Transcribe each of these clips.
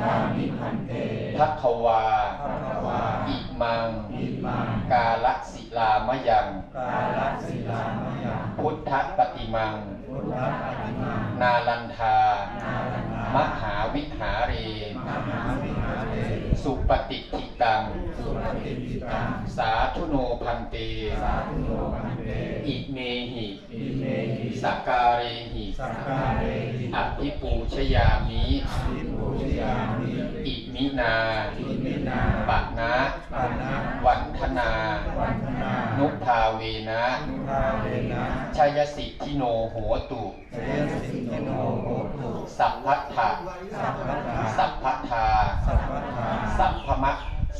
ทามิพันเตทัควาภะคะวาอิมังอิมังกาลศิลามะยัง กาลสิลามยังพุทธปฏิมังพุทธปฏิมังนาลันทานาลันทามหาวิหาเรมหาวิหารเตสุปฏิทิตังสุปฏิปิตังสาธุโนพันเตสาธุโนพันเต อิเมหิอิเมหิสกการเรหิสักกาเรหิ อภิปูชยามิ อิปุชยามิ อิมินา อิมินา ปะนะ ปานะ วันธนา วันธนา นุภา เวนะนุภาเวนะชยสิทธิโนโหตุเสยสิทธิโนโหตุสัพพัทธะสัพพะทาสัพพัทธาสัพพะทาสัพพมะ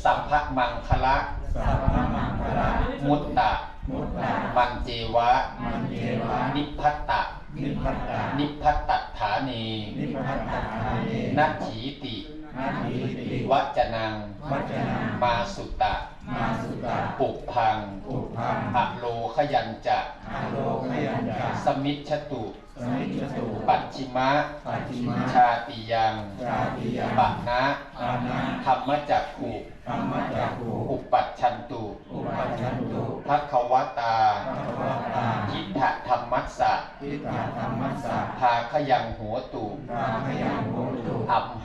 สัพพมังคละสัพพะมังคละมุตตะมุตตะมันเจวะมันเจวะ นิพพัตตะ นิพพัตตานิพพัตตัฏฐานีนิพพัตตาเนนัตถีตินาทีติวัจนังวัจนัง มาสุตะ มาสุตาปุพังปุพังอะโลขยัญจะอาโลกยัญจาสมิชชตุสมิจตุปัจฉิมะปัจจิมาชาติยังชาติยาปะนะปานะธรรมจักขุธรรมจักขุอุปัชชันตุอุปัชชันตุทัคควตาภะคะวะตาทิฏฐธรรมัสสะทิฏฐาธรรมัสสะภาขยังหัวตุพาขยังโหตุอัมห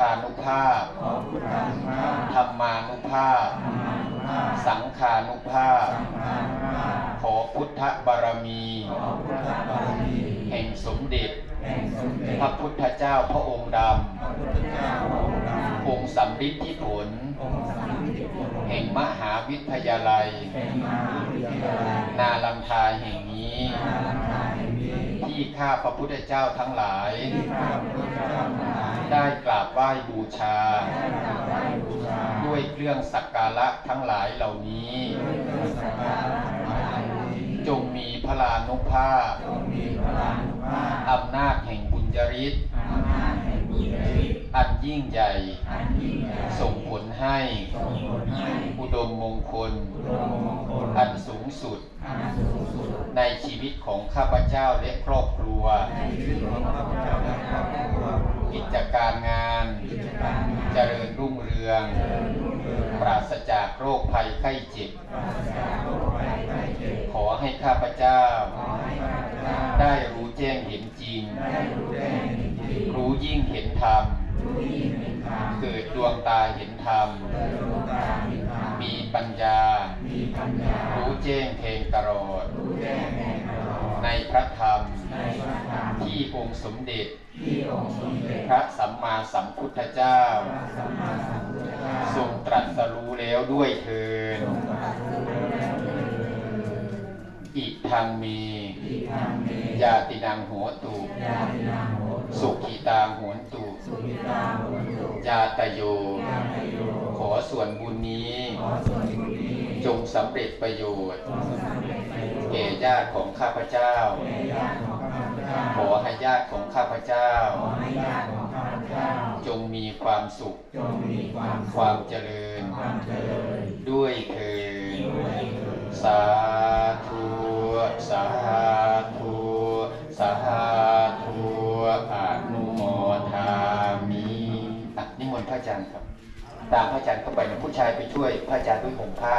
ธานุภาพขอพุทธานุภาพธรรมานุภาพ ธรรมานุภาพ สังฆานุภาพสังฆานุภาพขอพุทธบารมีขอพุทธบารมี แห่งสมเด็จแห่งสมเด็จพระพุทธเจ้าพระองค์ดพระพุทธเจ้าพระองค์ดำองค์สำริดที่ผลำองค์สัมมิติผลแห่งมหาวิทยาลัยแห่งมหาวิทยาลัย นาลังทาแห่งนี้นาลังคาแห่งนี้ ที่ข้าพระพุทธเจ้าทั้งหลาย บไหว้บูชาได้กราบไหว้บูชาด้วยเครื่องสักการะทั้งหลายเหล่านี้ด้วยเครื่องสักการะทั้งหลายเหล่านี้ จงมีพลานุภาพจงมีพลานุภาพอำนาจแห่งบุญยริศอำนาจแห่งบุญญาฤทธิ์อันยิ่งใหญ่อันยิ่งใหญ่ ส่งผลให้ส่งผลให้อุดมมงคลอุดมมงคลอันสูงสุดอันสูงสุด ในชีวิตของข้าพเจ้าและครอบครัวในชีวิตของข้าพเจ้าและครอบครัวกิจการงานกิจการงาน เจริญรุ่งเรืองเจริญรุ่งเรือง ปราศจากโรคภัยไข้เจ็บปราศจากโรคภัยไข้เจ็บขอให้ข้าพเจ้าขอให้ข้าพเจ้าได้รู้แจ้งเห็นจริงได้รู้แจ้งเห็นจริง รู้ยิ่งเห็นธรรมรู้ยิ่งเห็นธรรมเกิดดวงตาเห็นธรรมเกิดดวงตาเห็นธรรม มีปัญญามีปัญญารู้แจ้งเพลงตลอดรู้แจ้งแห่งตลอดใน พระธรรมในพระธรรม ที่องค์สมเด็จที่องค์สมเด็จพระสัมมาสัมพุทธเจ้าพระสัมมาสัมพุทธเจ้า ทรงตรัสรู้แล้วด้วยเทินทรงตรัสรู้แล้วเถิดอิทังมีอิทังเมยาตินังโหตุยาตินังโหตุ สุขีตาโหนตุสุขิตาโหตุยาตโยยาตโยขอส่วนบุญนี้ขอส่วนบุญนี้ จงสำเร็จประโยชน์ จงสำเร็จประโยชน์แก่ญาติของข้าพเจ้าแก่ญาติของข้าพเจ้าขอให้ญาติของข้าพเจ้า ขอให้ญาติของข้าพเจ้า จงมีความสุขจงมีความสุขความเจริญความเจริญด้วยเถิดด้วยเถิดสาธุสาธุสาธุอนุโมทามิอะนิมนต์พระอาจารย์ครับ ตามพระอาจารย์เข้าไปนะผู้ชายไปช่วยพระอาจารย์ด้วยห่มผ้า